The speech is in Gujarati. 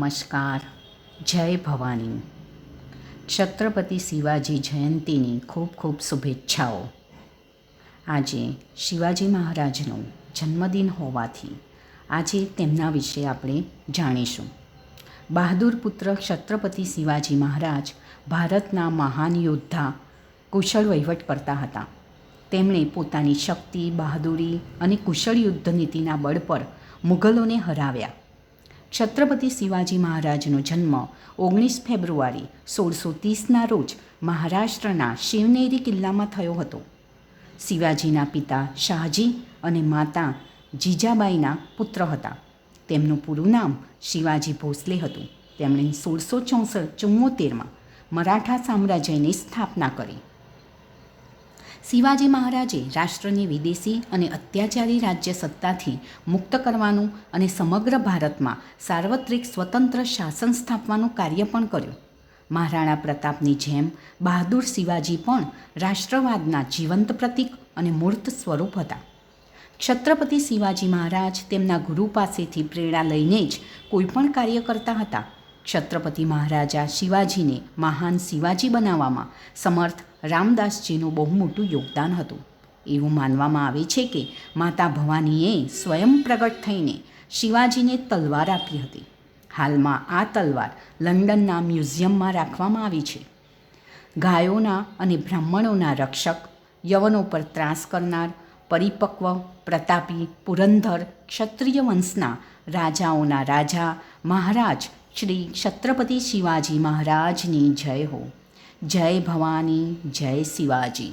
નમસ્કાર. જય ભવાની. છત્રપતિ શિવાજી જયંતીની ખૂબ ખૂબ શુભેચ્છાઓ. આજે શિવાજી મહારાજનો જન્મદિન હોવાથી આજે તેમના વિશે આપણે જાણીશું. બહાદુર પુત્ર છત્રપતિ શિવાજી મહારાજ ભારતના મહાન યોદ્ધા કુશળ વહીવટ કરતા હતા. તેમણે પોતાની શક્તિ, બહાદુરી અને કુશળ યુદ્ધ નીતિના બળ પર મુઘલોને હરાવ્યા. છત્રપતિ શિવાજી મહારાજનો જન્મ ઓગણીસ ફેબ્રુઆરી સોળસો ત્રીસના રોજ મહારાષ્ટ્રના શિવનેરી કિલ્લામાં થયો હતો. શિવાજીના પિતા શાહજી અને માતા જીજાબાઈના પુત્ર હતા. તેમનું પૂરું નામ શિવાજી ભોસલે હતું. તેમણે સોળસો ચોસઠ ચુમ્મોતેરમાં મરાઠા સામ્રાજ્યની સ્થાપના કરી. શિવાજી મહારાજે રાષ્ટ્રને વિદેશી અને અત્યાચારી રાજ્ય સત્તાથી મુક્ત કરવાનું અને સમગ્ર ભારતમાં સાર્વત્રિક સ્વતંત્ર શાસન સ્થાપવાનું કાર્ય પણ કર્યું. મહારાણા પ્રતાપની જેમ બહાદુર શિવાજી પણ રાષ્ટ્રવાદના જીવંત પ્રતીક અને મૂર્ત સ્વરૂપ હતા. છત્રપતિ શિવાજી મહારાજ તેમના ગુરુ પાસેથી પ્રેરણા લઈને જ કોઈપણ કાર્ય કરતા હતા. છત્રપતિ મહારાજા શિવાજીને મહાન શિવાજી બનાવવામાં સમર્થ રામદાસજીનું બહુ મોટું યોગદાન હતું. એવું માનવામાં આવે છે કે માતા ભવાનીએ સ્વયં પ્રગટ થઈને શિવાજીને તલવાર આપી હતી. હાલમાં આ તલવાર લંડનના મ્યુઝિયમમાં રાખવામાં આવી છે. ગાયોના અને બ્રાહ્મણોના રક્ષક યવનો પર ત્રાસ કરનાર પરિપક્વ, પ્રતાપી પુરંધર ક્ષત્રિય વંશના રાજાઓના રાજા, મહારાજ, શ્રી છત્રપતિ શિવાજી મહારાજની જય હો. જય ભવાની જય શિવાજી.